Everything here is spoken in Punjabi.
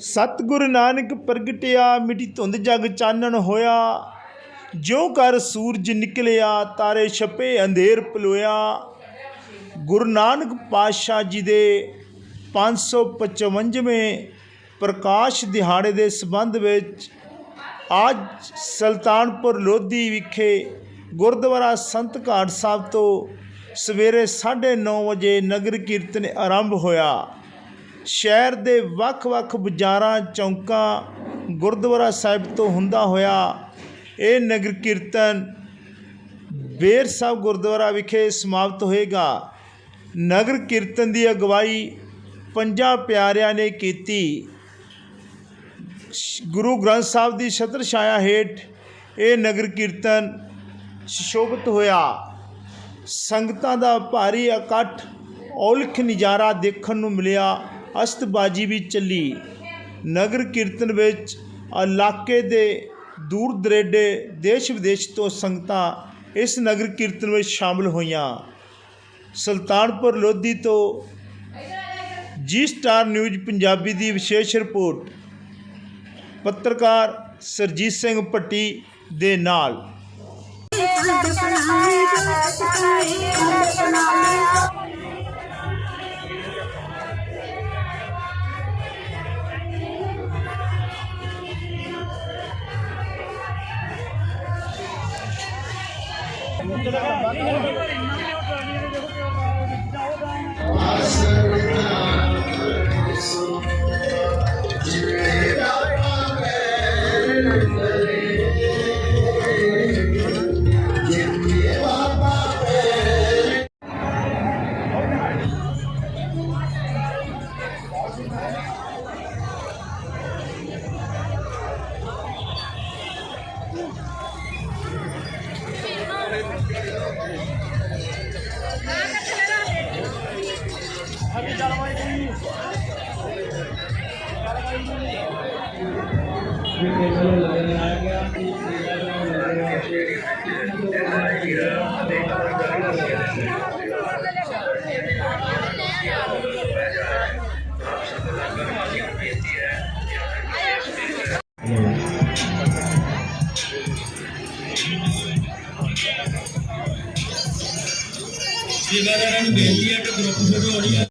ਸਤਿਗੁਰ ਨਾਨਕ ਪ੍ਰਗਟਿਆ ਮਿਟੀ ਧੁੰਦ ਜਗ ਚਾਨਣ ਹੋਇਆ। ਜਿਉ ਕਰ ਸੂਰਜ ਨਿਕਲਿਆ, ਤਾਰੇ ਛਪੇ, ਅੰਧੇਰ ਪਲੋਇਆ। ਗੁਰੂ ਨਾਨਕ ਪਾਤਸ਼ਾਹ ਜੀ ਦੇ 555ਵੇਂ ਪ੍ਰਕਾਸ਼ ਦਿਹਾੜੇ ਦੇ ਸੰਬੰਧ ਵਿੱਚ ਅੱਜ ਸੁਲਤਾਨਪੁਰ ਲੋਧੀ ਵਿਖੇ ਗੁਰਦੁਆਰਾ ਸੰਤ ਘਾਟ ਸਾਹਿਬ ਤੋਂ ਸਵੇਰੇ 9:30 ਵਜੇ ਨਗਰ ਕੀਰਤਨ ਆਰੰਭ ਹੋਇਆ। ਸ਼ਹਿਰ ਦੇ ਵੱਖ-ਵੱਖ ਬਾਜ਼ਾਰਾਂ, ਚੌਂਕਾਂ, ਗੁਰਦੁਆਰਾ ਸਾਹਿਬ ਤੋਂ ਹੁੰਦਾ ਹੋਇਆ ਇਹ ਨਗਰ ਕੀਰਤਨ ਬੇਰ ਸਾਹਿਬ ਗੁਰਦੁਆਰਾ ਵਿਖੇ ਸਮਾਪਤ ਹੋਏਗਾ। ਨਗਰ ਕੀਰਤਨ ਦੀ ਅਗਵਾਈ ਪੰਜਾਂ ਪਿਆਰਿਆਂ ਨੇ ਕੀਤੀ। ਸ਼- ਗੁਰੂ ਗ੍ਰੰਥ ਸਾਹਿਬ ਦੀ ਛਤਰ ਛਾਇਆ ਹੇਠ ਇਹ ਨਗਰ ਕੀਰਤਨ ਸੁਸ਼ੋਭਿਤ ਹੋਇਆ। ਸੰਗਤਾਂ ਦਾ ਭਾਰੀ ਇਕੱਠ, ਔਲਖ ਨਜ਼ਾਰਾ ਦੇਖਣ ਨੂੰ ਮਿਲਿਆ। ਅਸਤਬਾਜੀ ਵੀ ਚੱਲੀ। ਨਗਰ ਕੀਰਤਨ ਵਿੱਚ ਇਲਾਕੇ ਦੇ ਦੂਰ ਦਰੇਡੇ ਦੇਸ਼ ਵਿਦੇਸ਼ ਤੋਂ ਸੰਗਤਾਂ ਇਸ ਨਗਰ ਕੀਰਤਨ ਵਿੱਚ ਸ਼ਾਮਲ ਹੋਈਆਂ। ਸੁਲਤਾਨਪੁਰ ਲੋਧੀ ਤੋਂ ਜੀ ਸਟਾਰ ਨਿਊਜ਼ ਪੰਜਾਬੀ ਦੀ ਵਿਸ਼ੇਸ਼ ਰਿਪੋਰਟ। ਪੱਤਰਕਾਰ ਸਰਜੀਤ ਸਿੰਘ ਭੱਟੀ ਦੇ ਨਾਲ। ਜਾਓ जी मैं बेनती है कि ग्रुप शुरू हो रही है